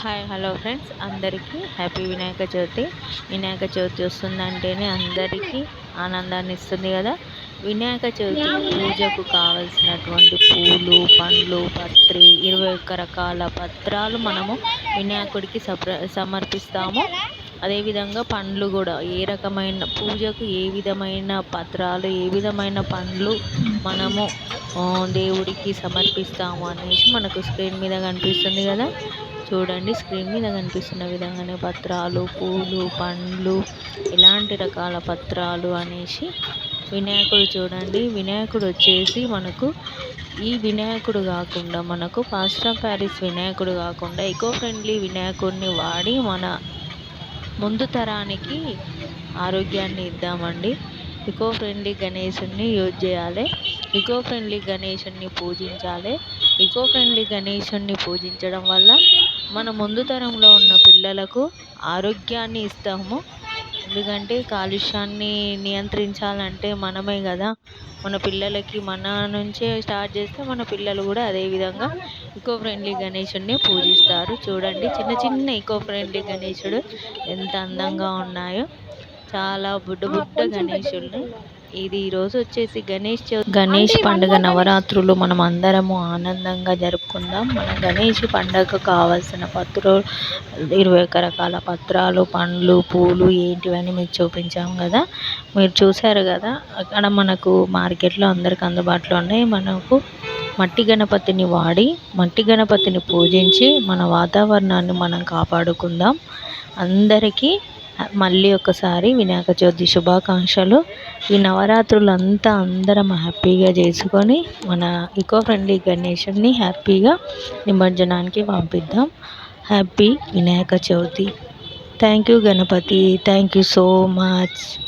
Hi hello friends. అందరికీ happy Vinayaka Chavithi. Vinayaka Chavithi వస్తుందంటేనే అందరికీ ఆనందాన్ని ఇస్తుంది కదా. వినాయక చవితి పూజకు కావలసినటువంటి పూలు పండ్లు పత్రి ఇరవై ఒక్క రకాల పత్రాలు మనము వినాయకుడికి సమర్పిస్తాము. అదేవిధంగా పండ్లు కూడా ఏ రకమైన పూజకు ఏ విధమైన పత్రాలు ఏ విధమైన పండ్లు మనము దేవుడికి సమర్పిస్తాము అనేసి మనకు స్క్రీన్ మీద కనిపిస్తుంది కదా? చూడండి స్క్రీన్ మీద కనిపిస్తున్న విధంగానే పత్రాలు పూలు పండ్లు ఇలాంటి రకాల పత్రాలు అనేసి వినాయకుడు చూడండి. వినాయకుడు వచ్చేసి మనకు ఈ వినాయకుడు కాకుండా మనకు ఫాస్ట్ ఆఫ్ ప్యారిస్ వినాయకుడు కాకుండా ఎకో ఫ్రెండ్లీ వినాయకుడిని వాడి మన ముందు తరానికి ఆరోగ్యాన్ని ఇద్దామండి. ఇకో ఫ్రెండ్లీ గణేషుని యూజ్ చేయాలి. ఇకో ఫ్రెండ్లీ గణేషుని పూజించాలి. ఇకో ఫ్రెండ్లీ గణేషుని పూజించడం వల్ల మన ముందు తరంలో ఉన్న పిల్లలకు ఆరోగ్యాన్ని ఇస్తాము. ఎందుకంటే కాలుష్యాన్ని నియంత్రించాలంటే మనమే కదా. మన పిల్లలకి మన నుంచే స్టార్ట్ చేస్తే మన పిల్లలు కూడా అదేవిధంగా ఇకో ఫ్రెండ్లీ గణేషుడిని పూజిస్తారు. చూడండి చిన్న చిన్న ఇకో ఫ్రెండ్లీ గణేషుడు ఎంత అందంగా ఉన్నాయో. చాలా బుడ్డ బుడ్డ గణేషుల్ని ఇది ఈరోజు వచ్చేసి గణేష్ చవితి గణేష్ పండుగ నవరాత్రులు మనం అందరము ఆనందంగా జరుపుకుందాం. మన గణేష్ పండుగకు కావాల్సిన పత్రులు ఇరవై ఒక్క రకాల పత్రాలు పండ్లు పూలు ఏంటివని మీకు చూపించాము కదా. మీరు చూసారు కదా అక్కడ మనకు మార్కెట్లో అందరికి అందుబాటులో ఉన్నాయి. మనకు మట్టి గణపతిని వాడి మట్టి గణపతిని పూజించి మన వాతావరణాన్ని మనం కాపాడుకుందాం. అందరికీ మళ్ళీ ఒకసారి వినాయక చవితి శుభాకాంక్షలు. ఈ నవరాత్రులు అంతా అందరం హ్యాపీగా చేసుకొని మన ఈకో ఫ్రెండ్లీ గణేషుడిని హ్యాపీగా నిమజ్జనానికి పంపిద్దాం. Happy Vinayaka Chavithi. Thank you Ganapati thank you so much